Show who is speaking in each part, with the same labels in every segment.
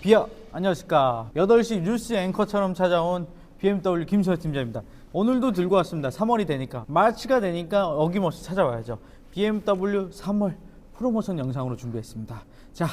Speaker 1: 비아 안녕하십니까. 8시 뉴스 앵커처럼 찾아온 BMW 김수현 팀장입니다. 오늘도 들고 왔습니다. 3월이 되니까. 마치가 되니까 어김없이 찾아와야죠. BMW 3월 프로모션 영상으로 준비했습니다. 자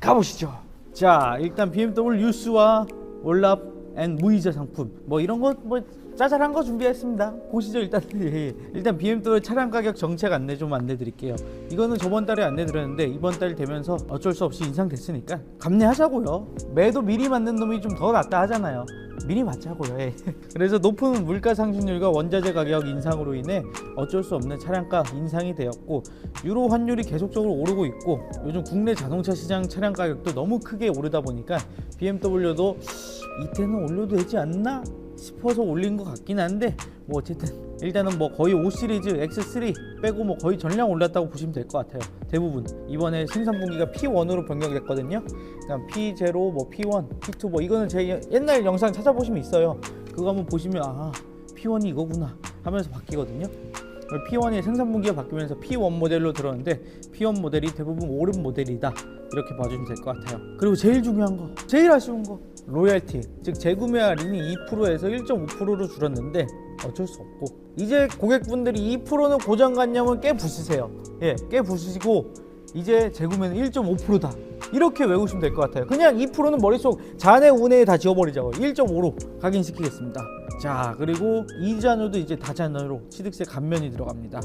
Speaker 1: 가보시죠. 자 일단 BMW 뉴스와 월납 앤 무이자 상품. 뭐 이런 거뭐 짜잘한 거 준비했습니다. 보시죠 일단. 예, 예. 일단 BMW 차량 가격 정책 안내 좀 안내 드릴게요. 이거는 저번 달에 안내 드렸는데 이번 달 되면서 어쩔 수 없이 인상됐으니까 감내하자고요. 매도 미리 맞는 놈이 좀 더 낫다 하잖아요. 미리 맞자고요 예. 그래서 높은 물가 상승률과 원자재 가격 인상으로 인해 어쩔 수 없는 차량가 인상이 되었고 유로 환율이 계속적으로 오르고 있고 요즘 국내 자동차 시장 차량 가격도 너무 크게 오르다 보니까 BMW도 이때는 올려도 되지 않나 싶어서 올린 것 같긴 한데 뭐 어쨌든 일단은 뭐 거의 5 시리즈 X3 빼고 뭐 거의 전량 올랐다고 보시면 될 것 같아요. 대부분. 이번에 생산 분기가 P1으로 변경됐거든요. 그러니까 P0 뭐 P1 P2 뭐 이거는 제 옛날 영상 찾아보시면 있어요. 그거 한번 보시면 아 P1이 이거구나 하면서 바뀌거든요. P1이 생산 분기가 바뀌면서 P1 모델로 들었는데 P1 모델이 대부분 오른 모델이다. 이렇게 봐주시면 될 것 같아요. 그리고 제일 중요한 거, 제일 아쉬운 거, 로열티, 즉 재구매 할인이 2%에서 1.5%로 줄었는데 어쩔 수 없고 이제 고객분들이 2%는 고정관념은 깨 부수세요. 예, 깨 부수시고 이제 재구매는 1.5%다. 이렇게 외우시면 될 것 같아요. 그냥 2%는 머릿속 잔해 운에 다 지워버리자고 1.5로 각인시키겠습니다. 자 그리고 이자녀도 이제 다자녀로 취득세 감면이 들어갑니다.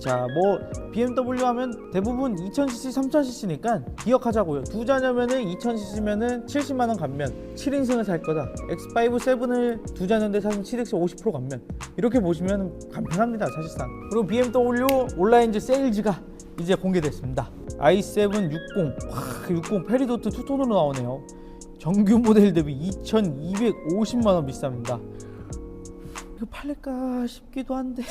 Speaker 1: 자 뭐 BMW 하면 대부분 2000cc, 3000cc니까 기억하자고요. 두 자녀면은 2000cc면은 70만 원 감면, 7인승을 살 거다. X5 7을 두 자녀인데 사실 취득세 50% 감면. 이렇게 보시면 간편합니다 사실상. 그리고 BMW 온라인즈 세일즈가 이제 공개됐습니다. i7 60, 와, 60 페리도트 투톤으로 나오네요. 정규 모델 대비 2,250만 원 비쌉니다. 이거 팔릴까 싶기도 한데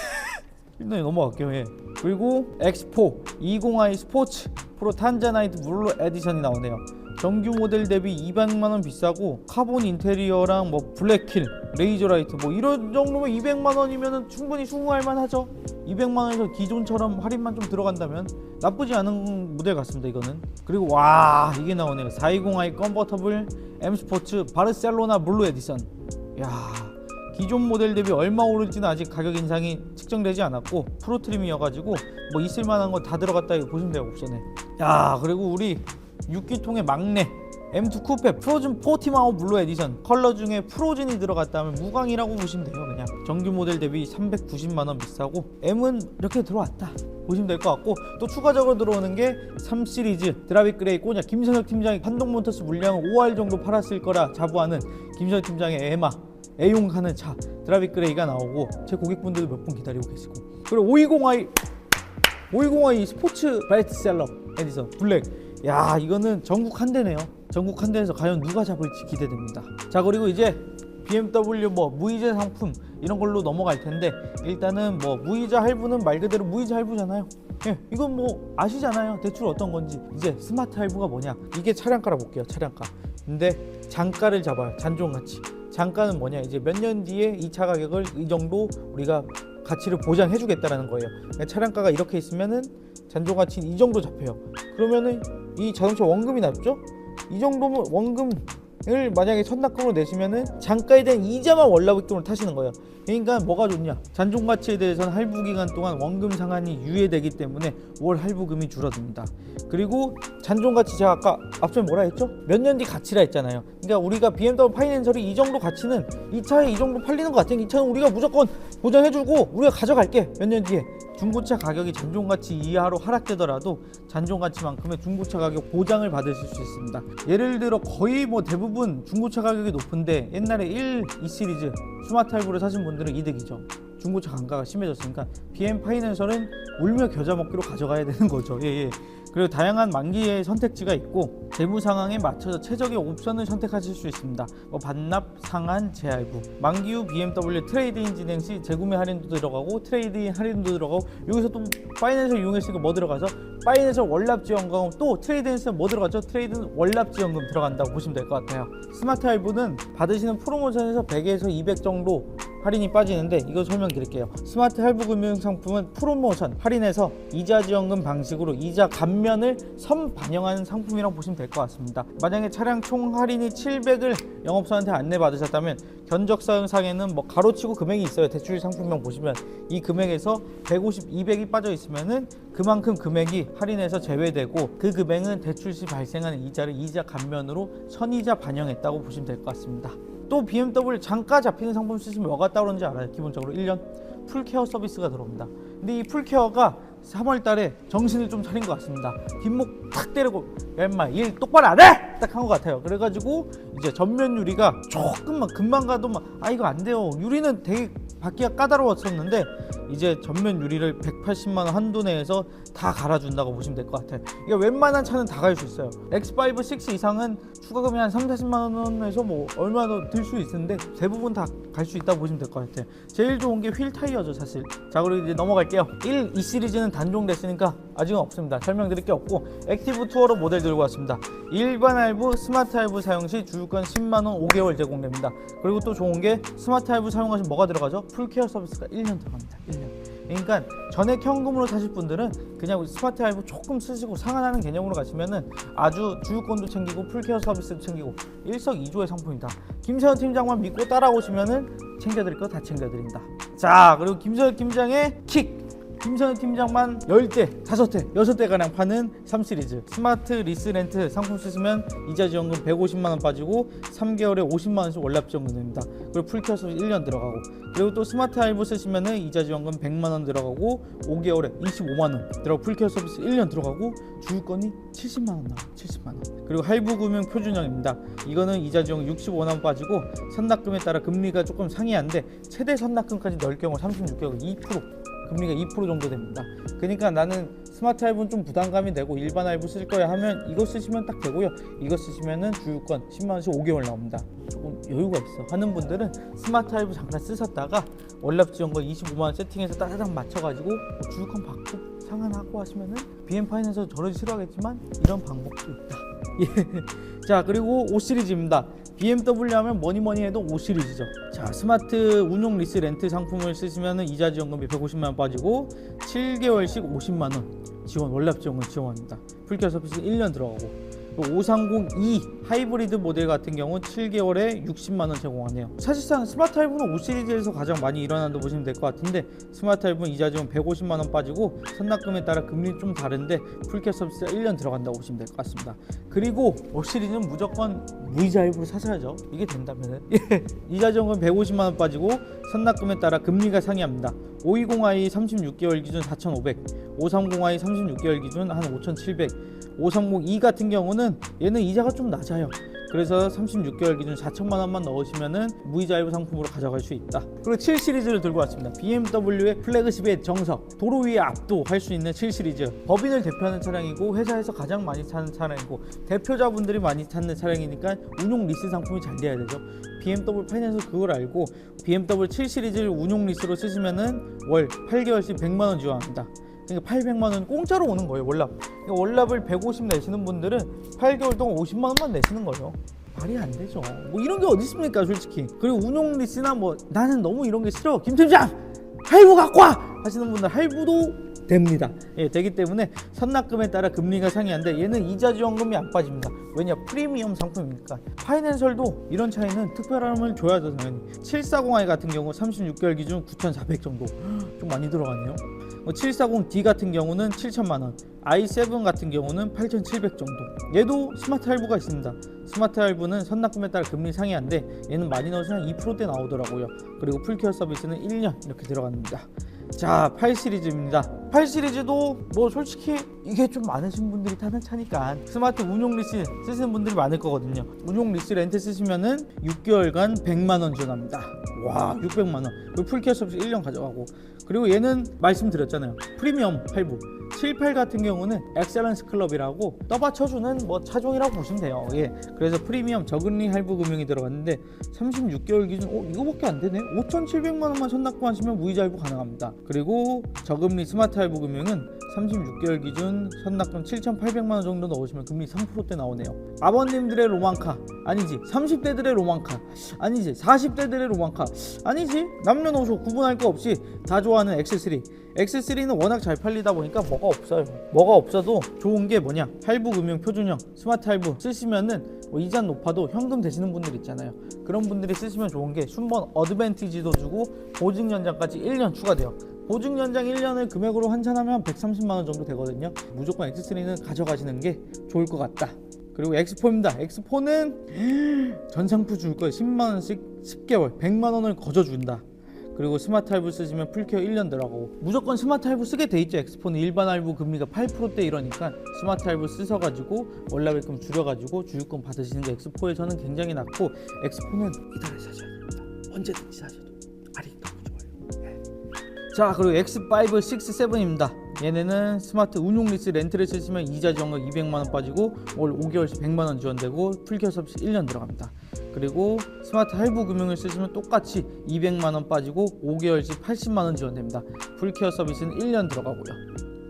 Speaker 1: 일단 넘어갈게요. 예. 그리고 X4 20i 스포츠 프로 탄자나이트 블루 에디션이 나오네요. 정규 모델 대비 200만 원 비싸고 카본 인테리어랑 뭐 블랙킬, 레이저 라이트 뭐 이런 정도면 200만 원이면 충분히 수긍할 만하죠. 200만 원에서 기존처럼 할인만 좀 들어간다면 나쁘지 않은 모델 같습니다. 이거는 그리고 와 이게 나오네요. 420i 컨버터블 M 스포츠 바르셀로나 블루 에디션. 야 기존 모델 대비 얼마 오를지는 아직 가격 인상이 측정되지 않았고 프로 트림이어가지고 뭐 있을만한 거다 들어갔다 이거 보시면 돼요 옵션에. 야 그리고 우리 6기통의 막내 M2 쿠페 프로즌 포티마오 블루 에디션. 컬러 중에 프로즌이 들어갔다면 무광이라고 보시면 돼요 그냥. 정규 모델 대비 390만 원 비싸고 M은 이렇게 들어왔다 보시면 될 것 같고 또 추가적으로 들어오는 게 3 시리즈 드라빅 그레이 꼬냐. 김선혁 팀장이 한동 몬터스 물량을 5할 정도 팔았을 거라 자부하는 김선혁 팀장의 에마 애용하는 차 드라빅 그레이가 나오고 제 고객분들도 몇 분 기다리고 계시고. 그리고 520i 520i 스포츠 베스트셀러 에디션 블랙. 야 이거는 전국 한 대네요. 전국 한 대에서 과연 누가 잡을지 기대됩니다. 자 그리고 이제 BMW 뭐 무이자 상품 이런 걸로 넘어갈 텐데 일단은 뭐 무이자 할부는 말 그대로 무이자 할부잖아요. 예 이건 뭐 아시잖아요. 대출 어떤 건지. 이제 스마트 할부가 뭐냐. 이게 차량가라 볼게요 차량가. 근데 잔가를 잡아요 잔존 가치 잔가는 뭐냐? 이제 몇 년 뒤에 이 차 가격을 이 정도 우리가 가치를 보장해 주겠다라는 거예요. 그러니까 차량가가 이렇게 있으면은 잔존 가치는 이 정도 잡혀요. 그러면은 이 자동차 원금이 낮죠? 이 정도면 원금 을 만약에 천납금으로 내시면은 잔가에 대한 이자만 월납액돈을 타시는 거예요. 그러니까 뭐가 좋냐? 잔존 가치에 대해서는 할부 기간 동안 원금 상한이 유예되기 때문에 월 할부금이 줄어듭니다. 그리고 잔존 가치 제가 아까 앞서 뭐라 했죠? 몇 년 뒤 가치라 했잖아요. 그러니까 우리가 BMW 파이낸셜이 이 정도 가치는 이 차에 이 정도 팔리는 것 같으니 이 차는 우리가 무조건 보장해주고 우리가 가져갈게. 몇 년 뒤에 중고차 가격이 잔존 가치 이하로 하락되더라도 잔존 가치만큼의 중고차 가격 보장을 받으실 수 있습니다. 예를 들어 거의 뭐 대부분 중고차 가격이 높은데 옛날에 1, 2 시리즈 스마트 할부를 사신 분들은 이득이죠. 중고차 강가가 심해졌으니까 BM 파이낸셜은 울며 겨자 먹기로 가져가야 되는 거죠. 예, 예. 그리고 다양한 만기의 선택지가 있고 재무 상황에 맞춰서 최적의 옵션을 선택하실 수 있습니다. 뭐 반납, 상한, 재할부. 만기 후 BMW 트레이드인 진행 시 재구매 할인도 들어가고 트레이드인 할인도 들어가고 여기서 또 파이낸셜 이용했으니까 뭐 들어가서 파이낸셜 월납 지원금 또 트레이드인에서 뭐 들어가죠? 트레이드는 월납 지원금 들어간다고 보시면 될 것 같아요. 스마트 할부는 받으시는 프로모션에서 100에서 200 정도 할인이 빠지는데 이거 설명드릴게요. 스마트 할부 금융 상품은 프로모션 할인해서 이자 지원금 방식으로 이자 감면을 선 반영하는 상품이라고 보시면 될 것 같습니다. 만약에 차량 총 할인이 700을 영업사한테 안내 받으셨다면 견적 사항상에는 뭐 가로치고 금액이 있어요. 대출 상품명 보시면 이 금액에서 150, 200이 빠져 있으면은 그만큼 금액이 할인해서 제외되고 그 금액은 대출 시 발생하는 이자를 이자 감면으로 선이자 반영했다고 보시면 될 것 같습니다. 또 BMW 장가 잡히는 상품 쓰시면 뭐가 따오는지 알아요? 기본적으로 1년 풀케어 서비스가 들어옵니다. 근데 이 풀케어가 3월 달에 정신을 좀 차린 것 같습니다. 뒷목 탁 때리고 야 임마 일 똑바로 안 해! 딱 한 것 같아요. 그래가지고 이제 전면 유리가 조금만 금방 가도 막 아 이거 안 돼요. 유리는 되게 받기가 까다로웠었는데 이제 전면 유리를 180만 원 한도 내에서 다 갈아준다고 보시면 될 것 같아요. 이게 웬만한 차는 다 갈 수 있어요. X5, 6 이상은 추가금이 한 3, 40만 원에서 뭐 얼마나 들 수 있는데 대부분 다 갈 수 있다고 보시면 될 것 같아요. 제일 좋은 게 휠 타이어죠 사실. 자 그리고 이제 넘어갈게요. 1, 2 시리즈는 단종 됐으니까 아직은 없습니다. 설명드릴 게 없고 액티브 투어로 모델 들고 왔습니다. 일반 할부, 스마트 할부 사용 시 주유권 10만 원 5개월 제공됩니다. 그리고 또 좋은 게 스마트 할부 사용하시면 뭐가 들어가죠? 풀케어 서비스가 1년 들어갑니다. 1년. 그러니까 전액 현금으로 사실 분들은 그냥 스마트 할부 조금 쓰시고 상환하는 개념으로 가시면은 아주 주유권도 챙기고 풀케어 서비스도 챙기고 일석이조의 상품이다. 김세현 팀장만 믿고 따라오시면은 챙겨드릴 거 다 챙겨드린다. 자 그리고 김세현 팀장의 킥. 김선우 팀장만 10대, 5대, 6대 가량 파는 3시리즈 스마트 리스 렌트 상품 쓰시면 이자 지원금 150만 원 빠지고 3개월에 50만 원씩 월납 지원금 됩니다. 그리고 서비스 1년 들어가고 그리고 또 스마트 할부 쓰시면 은 이자 지원금 100만 원 들어가고 5개월에 25만 원 들어가고 풀케어 서비스 1년 들어가고 주유권이 70만 원 나와요. 70만 원. 그리고 할부 금융 표준형입니다. 이거는 이자 지원금 65만 원 빠지고 선납금에 따라 금리가 조금 상이한데 최대 선납금까지 넣을 경우 36개월 2% 금리가 2% 정도 됩니다. 그러니까 나는 스마트 할부는 좀 부담감이 되고 일반 할부 쓸 거야 하면 이거 쓰시면 딱 되고요. 이거 쓰시면은 주유권 10만 원씩 5개월 나옵니다. 조금 여유가 있어 하는 분들은 스마트 할부 잠깐 쓰셨다가 월납 지원금 25만 원 세팅해서 따다닥 맞춰가지고 뭐 주유권 받고 상환하고 하시면은 BM 파이낸서 저를 싫어하겠지만 이런 방법도 있다. 예. 자 그리고 5 시리즈입니다. BMW 하면 뭐니 뭐니 해도 5 시리즈죠. 자 스마트 운용 리스 렌트 상품을 쓰시면 이자 지원금이 150만 원 빠지고 7개월씩 50만 원 지원 월납 지원금 지원합니다. 풀케어 서비스 1년 들어가고 530E 하이브리드 모델 같은 경우는 7개월에 60만 원 제공하네요. 사실상 스마트 할부는 5 시리즈에서 가장 많이 일어난다고 보시면 될 것 같은데 스마트 할부는 이자 지원 150만 원 빠지고 선납금에 따라 금리 좀 다른데 풀케어 서비스 1년 들어간다고 보시면 될 것 같습니다. 그리고 5 시리즈는 무조건 무이자 할부로 사셔야죠. 이게 된다면은 예. 이자 지원금 150만 원 빠지고 선납금에 따라 금리가 상이합니다. 520i 36개월 기준 4,500, 530i 36개월 기준 한 5,700. 530E 같은 경우는 얘는 이자가 좀 낮아요. 그래서 36개월 기준 4천만 원만 넣으시면은 무이자 할부 상품으로 가져갈 수 있다. 그리고 7 시리즈를 들고 왔습니다. BMW의 플래그십의 정석, 도로 위에 압도할 수 있는 7 시리즈. 법인을 대표하는 차량이고 회사에서 가장 많이 타는 차량이고 대표자분들이 많이 타는 차량이니까 운용 리스 상품이 잘 돼야 되죠. BMW 파이낸스 그걸 알고 BMW 7 시리즈를 운용 리스로 쓰시면은 월 8개월씩 100만 원 지원합니다. 그러니까 800만 원 공짜로 오는 거예요 월납. 그러니까 월납을 150 내시는 분들은 8개월 동안 50만 원만 내시는 거예요. 말이 안 되죠. 뭐 이런 게 어디 있습니까, 솔직히. 그리고 운용 리스나 뭐 나는 너무 이런 게 싫어. 김 팀장 할부 갖고 와 하시는 분들 할부도 됩니다. 예, 되기 때문에 선납금에 따라 금리가 상이한데 얘는 이자 지원금이 안 빠집니다. 왜냐 프리미엄 상품이니까 파이낸셜도 이런 차이는 특별함을 줘야죠 당연히 740i 같은 경우 36개월 기준 9,400 정도 좀 많이 들어갔네요 740D 같은 경우는 7천만 원, i7 같은 경우는 8,700 정도. 얘도 스마트 할부가 있습니다. 스마트 할부는 선납금에 따라 금리 상이한데 얘는 많이 넣으시면 2%대 나오더라고요. 그리고 풀케어 서비스는 1년 이렇게 들어갑니다. 자, 8 시리즈입니다. 8 시리즈도 뭐 솔직히 이게 좀 많으신 분들이 타는 차니까 스마트 운용 리스 쓰시는 분들이 많을 거거든요. 운용 리스 렌트 쓰시면은 6개월간 100만 원 지원합니다. 와, 600만 원. 그리고 풀케어 서비스 1년 가져가고 그리고 얘는 말씀드렸잖아요. 프리미엄 할부. 78 같은 경우는 엑셀런스 클럽이라고 떠받쳐주는 뭐 차종이라고 보시면 돼요. 예. 그래서 프리미엄 저금리 할부 금융이 들어갔는데 36개월 기준 어 이거밖에 안 되네. 5,700만 원만 선납금하시면 무이자 할부 가능합니다. 그리고 저금리 스마트 스마트 할부 금융은 36개월 기준 선납금 7,800만 원 정도 넣으시면 금리 3%대 나오네요. 아버님들의 로망카 아니지 30대들의 로망카 아니지 40대들의 로망카 아니지 남녀노소 구분할 거 없이 다 좋아하는 X3 X3는 워낙 잘 팔리다 보니까 뭐가 없어요. 뭐가 없어도 좋은 게 뭐냐 할부 금융 표준형 스마트 할부 쓰시면은 뭐 이자 높아도 현금 되시는 분들 있잖아요. 그런 분들이 쓰시면 좋은 게 순번 어드밴티지도 주고 보증 연장까지 1년 추가돼요. 보증 연장 1년을 금액으로 환산하면 한 130만 원 정도 되거든요. 무조건 X3는 가져가시는 게 좋을 것 같다. 그리고 엑스포입니다. 엑스포는 전상품 줄 거예요. 10만 원씩 10개월, 100만 원을 거저 준다. 그리고 스마트 할부 쓰시면 풀케어 1년 들어가고 무조건 스마트 할부 쓰게 돼 있죠. 엑스포는 일반 할부 금리가 8%대 이러니까 스마트 할부 쓰셔 가지고 월납액금 줄여 가지고 주유권 받으시는 게 엑스포에 저는 굉장히 낫고 엑스포는 이달에 사셔야 됩니다. 언제든지 사셔도. 자 그리고 X5, 6, 7입니다. 얘네는 스마트 운용 리스 렌트를 쓰시면 이자 지원금 200만 원 빠지고 월 5개월씩 100만 원 지원되고 풀케어 서비스 1년 들어갑니다. 그리고 스마트 할부 금융을 쓰시면 똑같이 200만 원 빠지고 5개월씩 80만 원 지원됩니다. 풀케어 서비스는 1년 들어가고요.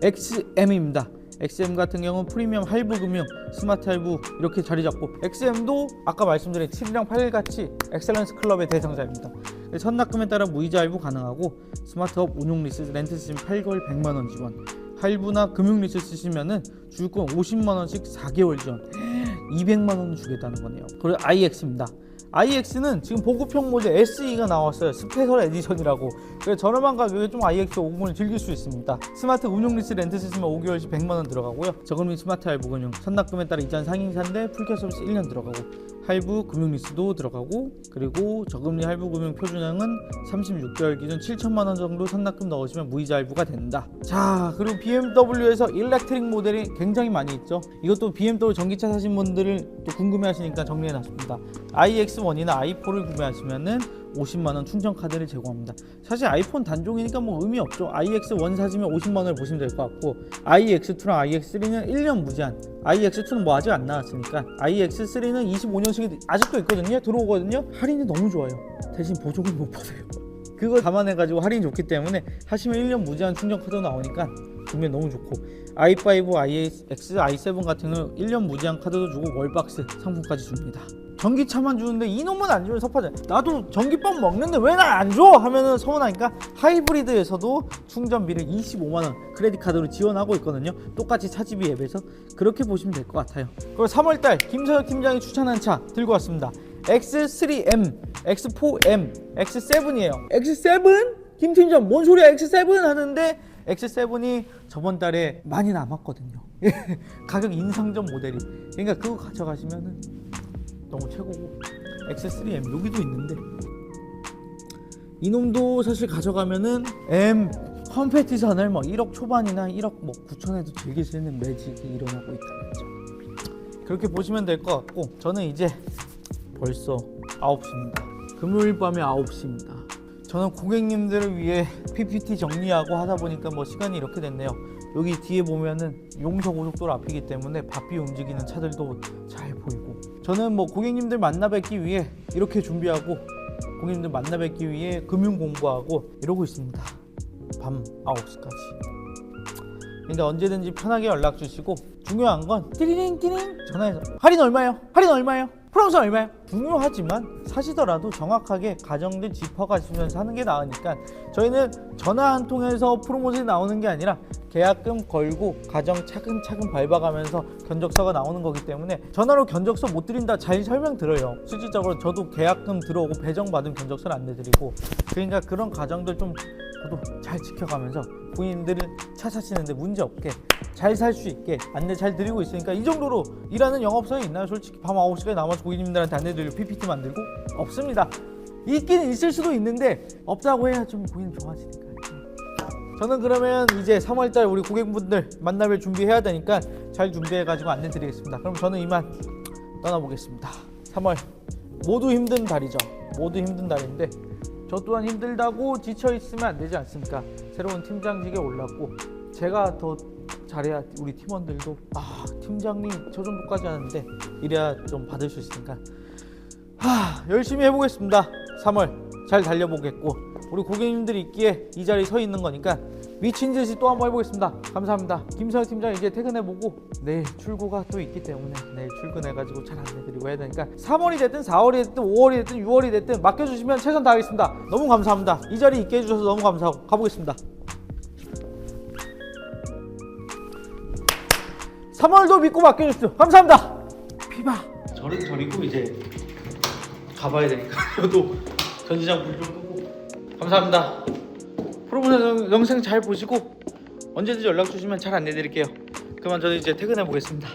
Speaker 1: XM입니다. XM 같은 경우는 프리미엄 할부 금융, 스마트 할부 이렇게 자리 잡고 XM도 아까 말씀드린 7이랑 8 같이 엑셀런스 클럽의 대상자입니다. 선납금에 따라 무이자 할부 가능하고 스마트업 운용 리스 렌트 쓰시면 8개월 100만 원 지원. 할부나 금융 리스 쓰시면은 주유권 50만 원씩 4개월 지원. 200만 원을 주겠다는 거네요. 그리고 IX입니다. IX는 지금 보급형 모델 SE가 나왔어요. 스페셜 에디션이라고. 그래서 저렴한 가격에 좀 IX 50을 즐길 수 있습니다. 스마트 운용 리스 렌트 쓰시면 5개월씩 100만 원 들어가고요. 저금리 스마트 할부 금융, 선납금에 따라 이자는 상인사인데 풀케어 서비스 1년 들어가고 할부 금융 리스도 들어가고 그리고 저금리 할부 금융 표준형은 36개월 기준 7천만 원 정도 선납금 넣으시면 무이자 할부가 된다. 자 그리고 BMW에서 일렉트릭 모델이 굉장히 많이 있죠. 이것도 BMW 전기차 사신 분들을 또 궁금해하시니까 정리해놨습니다. iX1이나 i4를 구매하시면은 50만 원 충전 카드를 제공합니다. 사실 아이폰 단종이니까 뭐 의미 없죠. iX1 사시면 50만 원을 보시면 될 것 같고 iX2랑 iX3는 1년 무제한. iX2는 뭐 아직 안 나왔으니까 iX3는 25년씩이 아직도 있거든요. 들어오거든요. 할인이 너무 좋아요. 대신 보조금 못 받아요. 그걸 감안해가지고 할인이 좋기 때문에 하시면 1년 무제한 충전 카드 나오니까 구매 너무 좋고 i5, iX, i7 같은 경우 1년 무제한 카드도 주고 월박스 상품까지 줍니다. 전기차만 주는데 이놈은 안 주면 섭하잖아. 나도 전기밥 먹는데 왜나안 줘? 하면은 서운하니까 하이브리드에서도 충전비를 25만 원 크레딧 카드로 지원하고 있거든요. 똑같이 차지비 앱에서 그렇게 보시면 될 것 같아요. 그리고 3월달 김서혁 팀장이 추천한 차 들고 왔습니다. X3M, X4M, X7이에요. X7? 김 팀장 뭔 소리야 X7 하는데 X7이 저번 달에 많이 남았거든요. 가격 인상전 모델이. 그러니까 그거 가져가시면은 너무 최고고. X3M 여기도 있는데. 이놈도 사실 가져가면은 M 컴페티션을 뭐 1억 초반이나 1억 뭐 9천에도 즐길 수 있는 매직이 일어나고 있다는 점 그렇게 보시면 될 것 같고 저는 이제 벌써 9시입니다. 금요일 밤에 9시입니다. 저는 고객님들을 위해 PPT 정리하고 하다 보니까 뭐 시간이 이렇게 됐네요. 여기 뒤에 보면은 용서 고속도로 앞이기 때문에 바삐 움직이는 차들도 저는 뭐 고객님들 만나 뵙기 위해 이렇게 준비하고 고객님들 만나 뵙기 위해 금융 공부하고 이러고 있습니다 밤 9시까지 근데 언제든지 편하게 연락 주시고 중요한 건 띠리링 띠링 전화해서 할인 얼마요? 할인 얼마요? 프랑스 얼마요? 중요하지만 사시더라도 정확하게 가정들 짚어가시면서 하는 게 나으니까 저희는 전화 한 통해서 프로모션이 나오는 게 아니라 계약금 걸고 가정 차근차근 밟아가면서 견적서가 나오는 거기 때문에 전화로 견적서 못 드린다 잘 설명드려요 실질적으로 저도 계약금 들어오고 배정받은 견적서를 안 내드리고 그러니까 그런 과정들 좀 저도 잘 지켜가면서 본인들은 차 사시는데 문제 없게 잘 살 수 있게 안내 잘 드리고 있으니까 이 정도로 일하는 영업사에 있나요? 솔직히 밤 9시까지 남아서 고객님들한테 안내 드리고 PPT 만들고 없습니다. 있긴 있을 수도 있는데 없다고 해야 좀 고객님 좋아하시니까. 저는 그러면 이제 3월달 우리 고객분들 만나뵐 준비해야 되니까 잘 준비해가지고 안내 드리겠습니다. 그럼 저는 이만 떠나보겠습니다. 3월 모두 힘든 달이죠. 모두 힘든 달인데 저 또한 힘들다고 지쳐 있으면 안 되지 않습니까? 새로운 팀장직에 올랐고 제가 더 잘해야 우리 팀원들도 아 팀장님 저 정도까지 하는데 이래야 좀 받을 수 있으니까 하 열심히 해보겠습니다. 3월 잘 달려보겠고 우리 고객님들이 있기에 이 자리에 서 있는 거니까 미친 듯이 또 한번 해보겠습니다. 감사합니다. 김서희 팀장 이제 퇴근해보고 내일 출고가 또 있기 때문에 내일 출근해가지고 잘 안내드리고 해야 되니까 3월이 됐든 4월이 됐든 5월이 됐든 6월이 됐든 맡겨주시면 최선 다하겠습니다. 너무 감사합니다. 이 자리 있게 해주셔서 너무 감사하고 가보겠습니다. 3월도 믿고 맡겨주십시오. 감사합니다. 피바. 저를 저리고 이제 가봐야 되니까 저도 전지장 불좀 끄고 감사합니다. 프로모션 영상 잘 보시고 언제든지 연락 주시면 잘 안내드릴게요. 그만 저는 이제 퇴근해 보겠습니다.